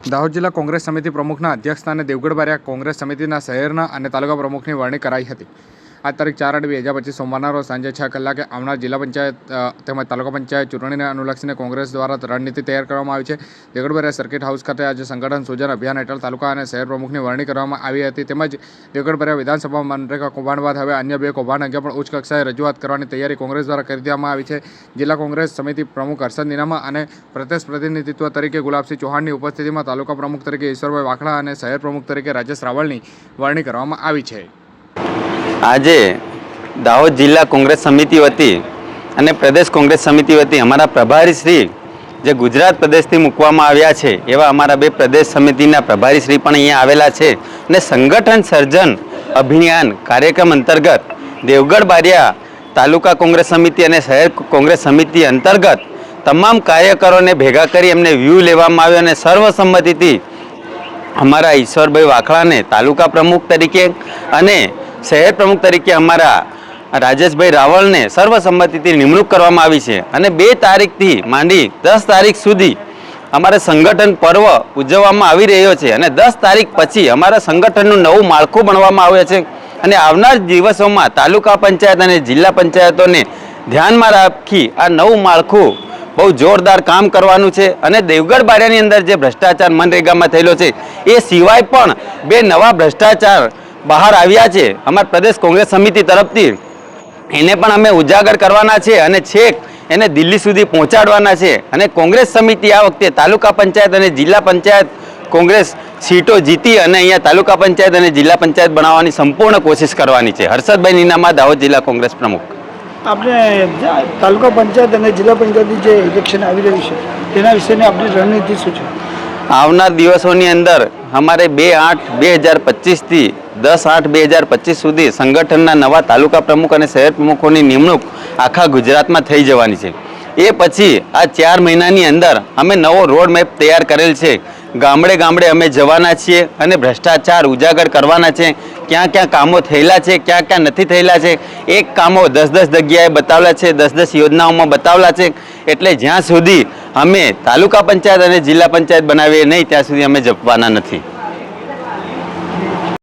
દાહોદ જિલ્લા કોંગ્રેસ સમિતિ પ્રમુખના અધ્યક્ષસ્થાને દેવગઢ બારિયા કોંગ્રેસ સમિતિના શહેરના અને તાલુકા પ્રમુખની વરણી કરાઈ હતી. આ તારીખ ચાર આઠ બે હજાર પચીસ સોમવારના રોજ સાંજે છ કલાકે આવનાર જિલ્લા પંચાયત તેમજ તાલુકા પંચાયત ચૂંટણીને અનુલક્ષીને કોંગ્રેસ દ્વારા રણનીતિ તૈયાર કરવામાં આવી છે. દેગડભરે સર્કિટ હાઉસ ખાતે આજે સંગઠન સૂજન અભિયાન હેઠળ તાલુકા અને શહેર પ્રમુખની વરણી કરવામાં આવી હતી. તેમજ દેગડભરે વિધાનસભા મનરેગા કૌભાંડ બાદ હવે અન્ય બે કૌભાંડ અંગે પણ ઉચ્ચ કક્ષાએ રજૂઆત કરવાની તૈયારી કોંગ્રેસ દ્વારા કરી દેવામાં આવી છે. જિલ્લા કોંગ્રેસ સમિતિ પ્રમુખ હર્ષદ નિનામા અને પ્રદેશ પ્રતિનિધિત્વ તરીકે ગુલાબસિંહ ચૌહાણની ઉપસ્થિતિમાં તાલુકા પ્રમુખ તરીકે ઈશ્વરભાઈ વાખડા અને શહેર પ્રમુખ તરીકે રાજેશ રાવળની વરણી કરવામાં આવી છે. આજે દાહોદ જિલ્લા કોંગ્રેસ સમિતિ વતી અને પ્રદેશ કોંગ્રેસ સમિતિ વતી અમારા પ્રભારી શ્રી જે ગુજરાત પ્રદેશથી મૂકવામાં આવ્યા છે, એવા અમારા બે પ્રદેશ સમિતિના પ્રભારી શ્રી પણ અહીંયા આવેલા છે અને સંગઠન સર્જન અભિયાન કાર્યક્રમ અંતર્ગત દેવગઢ બારિયા તાલુકા કોંગ્રેસ સમિતિ અને શહેર કોંગ્રેસ સમિતિ અંતર્ગત તમામ કાર્યકરોને ભેગા કરી એમને વ્યૂ લેવામાં આવ્યો અને સર્વસંમતિથી અમારા ઈશ્વરભાઈ વાખડાને તાલુકા પ્રમુખ તરીકે અને શહેર પ્રમુખ તરીકે અમારા રાજેશભાઈ રાવળને સર્વસંમતિથી નિમણૂક કરવામાં આવી છે અને બે તારીખથી માંડી દસ તારીખ સુધી અમારે સંગઠન પર્વ ઉજવવામાં આવી રહ્યો છે અને દસ તારીખ પછી અમારા સંગઠનનું નવું માળખું બનવામાં આવે છે અને આવનાર દિવસોમાં તાલુકા પંચાયત અને જિલ્લા પંચાયતોને ધ્યાનમાં રાખી આ નવું માળખું બહુ જોરદાર કામ કરવાનું છે અને દેવગઢ બારિયાની અંદર જે ભ્રષ્ટાચાર મનરેગામાં થયેલો છે એ સિવાય પણ બે નવા ભ્રષ્ટાચાર બહાર આવ્યા છે. અમારા પ્રદેશ કોંગ્રેસ સમિતિ તરફથી. એને પણ અમે ઉજાગર કરવાના છે અને છેક એને દિલ્હી સુધી પહોંચાડવાના છે. અને કોંગ્રેસ સમિતિ આ વખતે તાલુકા પંચાયત અને જિલ્લા પંચાયત કોંગ્રેસ સીટો જીતી અને અહીંયા તાલુકા પંચાયત અને જિલ્લા પંચાયત બનાવવાની સંપૂર્ણ કોશિશ કરવાની છે. હર્ષદભાઈ નીનામા દાહોદ જિલ્લા કોંગ્રેસ પ્રમુખ. આપણે તાલુકા પંચાયત અને જિલ્લા પંચાયતની જે ઇલેક્શન આવી રહ્યું છે તેના વિશેની આપણી રણનીતિ શું છે? આવનાર દિવસોની અંદર અમારે બે આઠ બે હજાર પચીસથી દસ આઠ બે હજાર પચીસ સુધી સંગઠનના નવા તાલુકા પ્રમુખ અને શહેર પ્રમુખોની નિમણૂક આખા ગુજરાતમાં થઈ જવાની છે. એ પછી આ ચાર મહિનાની અંદર અમે નવો રોડ મેપ તૈયાર કરેલ છે. ગામડે ગામડે અમે જવાના છીએ અને ભ્રષ્ટાચાર ઉજાગર કરવાના છે. ક્યાં ક્યાં કામો થયેલા છે, ક્યાં ક્યાં નથી થયેલા છે, એક કામો દસ દસ જગ્યાએ બતાવેલા છે, દસ દસ યોજનાઓમાં બતાવેલા છે. એટલે જ્યાં સુધી અમે તાલુકા પંચાયત અને જિલ્લા પંચાયત બનાવીએ નહીં, ત્યાં સુધી અમે જપવાના નથી.